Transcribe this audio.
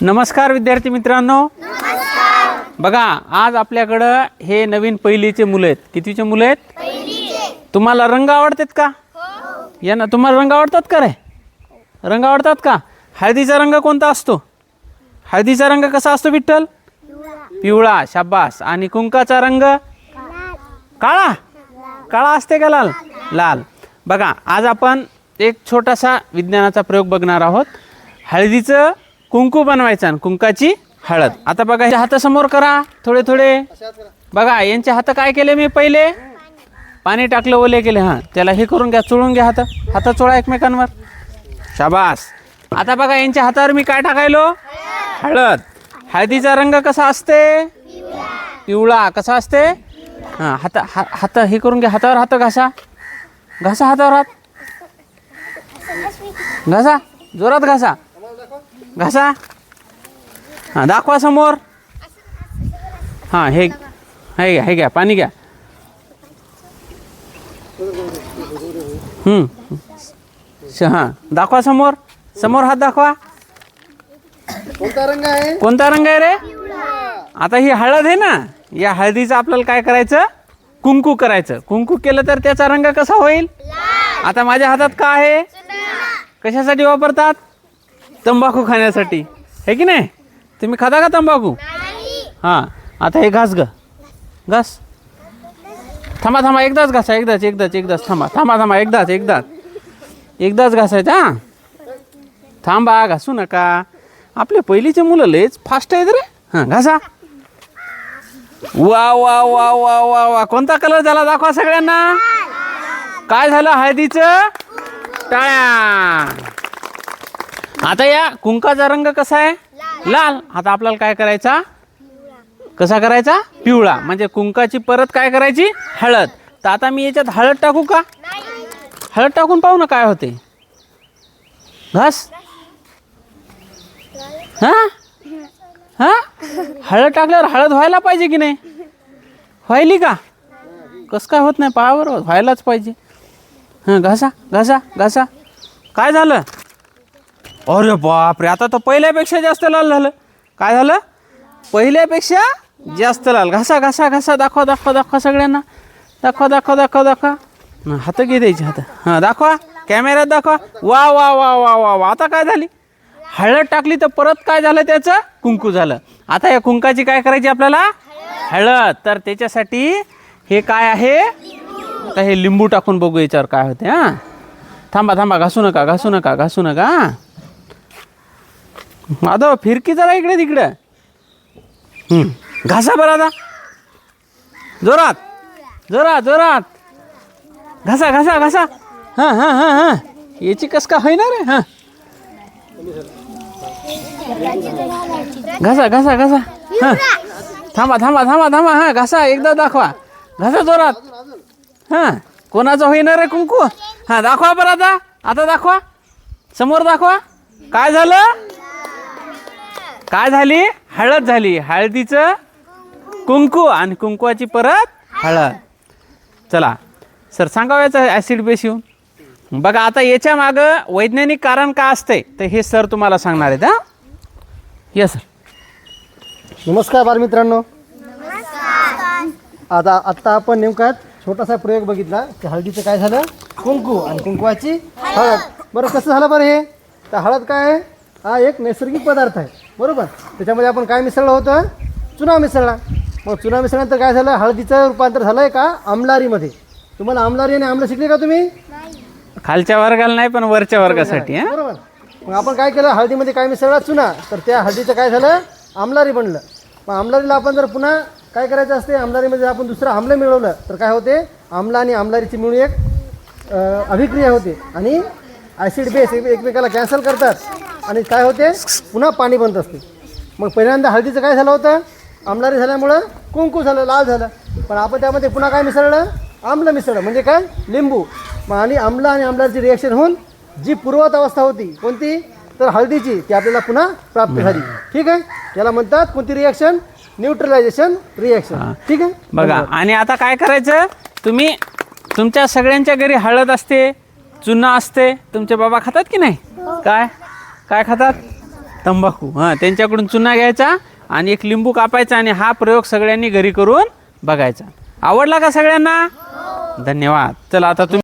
नमस्कार विद्यार्थी मित्रांनो. बघा आज आपल्याकडं हे नवीन पहिलीचे मुलं आहेत. कितीचे मुलं आहेत? तुम्हाला रंग आवडतात का? या ना तुम्हाला रंग आवडतात का रे? रंग आवडतात का? हळदीचा रंग कोणता असतो? हळदीचा रंग कसा असतो विठ्ठल? पिवळा. शाबास. आणि कुंकाचा रंग? काळा. काळा? असते का लाल. लाल. बघा आज आपण एक छोटासा विज्ञानाचा प्रयोग बघणार आहोत. हळदीचं कुंकू बनवायचा आणि कुंकाची हळद. आता बघा यांच्या हातासमोर करा थोडे थोडे. बघा यांचे हात काय केले मी पहिले? पाणी टाकलं ओले केले. हां त्याला हे करून घ्या चोळून घ्या हात. हात चोळा एकमेकांवर. शाबास. आता बघा यांच्या हातावर मी काय टाकायलो? हळद. हळदीचा रंग कसा असते? पिवळा. कसा असते? हां हात हा हात हे करून घ्या. हातावर हात घासा. घासा हातावर हात. घासा. जोरात घासा. घासा. हां दाखवा समोर. हां हे हे घ्या हे घ्या पाणी घ्या. हां दाखवा समोर. समोर हात दाखवा. कोणता रंग आहे? कोणता रंग आहे रे? आता ही हळद आहे ना? या हळदीचं आपल्याला काय करायचं? कुंकू करायचं. कुंकू केलं तर त्याचा रंग कसा होईल? आता माझ्या हातात काय आहे? कशासाठी वापरतात? तंबाखू खाण्यासाठी. हे की नाही? तुम्ही खाता का तंबाखू? हां. आता हे घास ग. घास. थांबा थांबा. एकदाच घासा एकदाच एकदाच एकदाच. थांबा थांबा थांबा. एकदाच एकदाच. एकदाच घासायचं हां. थांबा घासू नका. आपले पहिलीचे मुलं लयच फास्ट आहेत रे. हां घासा. वा वा वा वा वा वा. कोणता कलर झाला? दाखवा सगळ्यांना. काय झालं? हळदीचं? टाळ्या. आता या कुंकाचा रंग कसा आहे? लाल. आता आपल्याला काय करायचा? कसा करायचा? पिवळा. म्हणजे कुंकाची परत काय करायची? हळद. तर आता मी याच्यात हळद टाकू का? हळद टाकून पाहू ना काय होते. घास. हा? हा? हळद टाकल्यावर हळद व्हायला पाहिजे की नाही? व्हायली का? कसं काय होत नाही? पाहावर व्हायलाच पाहिजे. हां घासा घासा घासा. काय झालं? अरे बापरे आता तर पहिल्यापेक्षा जास्त लाल झालं. काय झालं? पहिल्यापेक्षा जास्त लाल. घासा घासा घासा दाखवा दाखवा दाखवा सगळ्यांना. दाखवा दाखवा दाखवा दाखवा. हात घे द्यायचे हात. हां दाखवा. कॅमेऱ्यात दाखवा. वा वा वा वा वा वा. आता काय झाली? हळद टाकली तर परत काय झालं त्याचं? कुंकू झालं. आता या कुंकाची काय करायची आपल्याला? हळद. तर त्याच्यासाठी हे काय आहे? आता हे लिंबू टाकून बघू याच्यावर काय होते हां. थांबा थांबा. घासू नका घासू नका घासू नका हां माधव फिरकी जरा इकडे तिकडे. घासा बरं आता. जोरात. जोरात जोरात. घासा घासा घासा. हां हां हां हां. याची कस का होईना रे? हां. घासा घासा घासा. हां. थांबा थांबा थांबा थांबा. हां घासा एकदा दाखवा. घासा जोरात. हां. कोणाचं होईना रे कुंकू? हां दाखवा बरं आता. आता दाखवा. समोर दाखवा. काय झालं? काय झाली? हळद झाली. हळदीचं कुंकू आणि कुंकवाची परत हळद. चला सर सांगावं याचं ॲसिड बेस येऊन. बघा आता याच्या मागं वैज्ञानिक कारण का असते तर हे सर तुम्हाला सांगणार आहेत हां? या सर नमस्कार बालमित्रांनो आता आत्ता आपण नेमका छोटासा प्रयोग बघितला की हळदीचं काय झालं? कुंकू आणि कुंकवाची हळद. बरं कसं झालं बरं हे? तर हळद काय आहे? हा एक नैसर्गिक पदार्थ आहे. बरोबर. त्याच्यामध्ये आपण काय मिसळलं होतं? चुना मिसळला. मग चुना मिसळल्यानंतर काय झालं? हळदीचं रूपांतर झालं आहे का? आमलारीमध्ये. तुम्हाला आमलारी आणि आमलं शिकले का तुम्ही? खालच्या वर्गाला नाही पण वरच्या वर्गासाठी बरोबर. मग आपण काय केलं? हळदीमध्ये काय मिसळला? चुना. तर त्या हळदीचं काय झालं? आमलारी बनलं. मग आमलारीला आपण जर पुन्हा काय करायचं असते? आमलारीमध्ये आपण दुसरं आमलं मिळवलं तर काय होते? आमला आणि आमलारीची मिळून एक अभिक्रिया होते. आणि ॲसिड बेस एकमेकाला कॅन्सल करतात. आणि काय होते? पुन्हा पाणी बनत असते. मग पहिल्यांदा हळदीचं काय झालं होतं? आमलारी झाल्यामुळं कुंकू झालं लाल झालं. पण आपण त्यामध्ये पुन्हा काय मिसळलं? आम्ल मिसळलं. म्हणजे काय? लिंबू. मग आणि आम्ल आणि आम्लाची रिएक्शन होऊन जी पूर्वत अवस्था होती कोणती? तर हळदीची ती आपल्याला पुन्हा प्राप्त झाली. ठीक आहे? याला म्हणतात कोणती रिएक्शन न्यूट्रलायझेशन रिएक्शन ठीक आहे? बघा आणि आता काय करायचं? तुम्ही तुमच्या सगळ्यांच्या घरी हळद असते चुना असते तुमचे बाबा खातात की नाही? काय? काय खातात? तंबाखू. हां त्यांच्याकडून चुना घ्यायचा आणि एक लिंबू कापायचा आणि हा प्रयोग सगळ्यांनी घरी करून बघायचा. आवडला का सगळ्यांना? धन्यवाद. चला आता तुम्ही